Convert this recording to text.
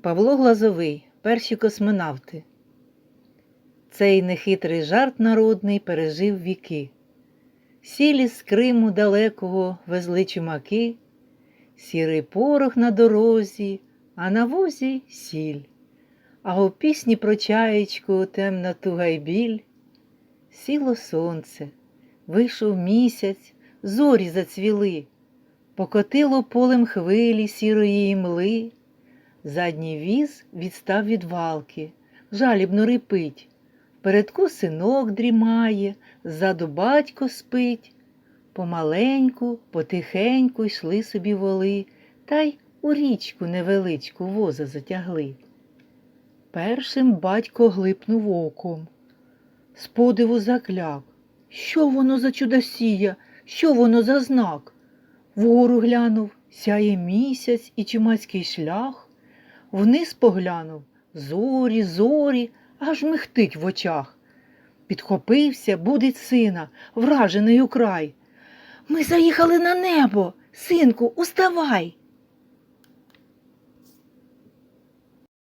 Павло Глазовий, перші космонавти. Цей нехитрий жарт народний пережив віки. Сілі з Криму далекого везли чумаки, сірий порох на дорозі, а на возі сіль. А у пісні про чаєчку темна туга й біль. Сіло сонце, вийшов місяць, зорі зацвіли, покотило полем хвилі сірої імли. Задній віз відстав від валки, жалібно рипить. Впередку синок дрімає, ззаду батько спить. Помаленьку, потихеньку йшли собі воли, та й у річку невеличку воза затягли. Першим батько глипнув оком. З подиву закляк. Що воно за чудосія? Що воно за знак? Вгору глянув, сяє місяць і чумацький шлях. Вниз поглянув зорі, зорі, аж михтить в очах. Підхопився, будить сина, вражений украй. Ми заїхали на небо, синку, уставай.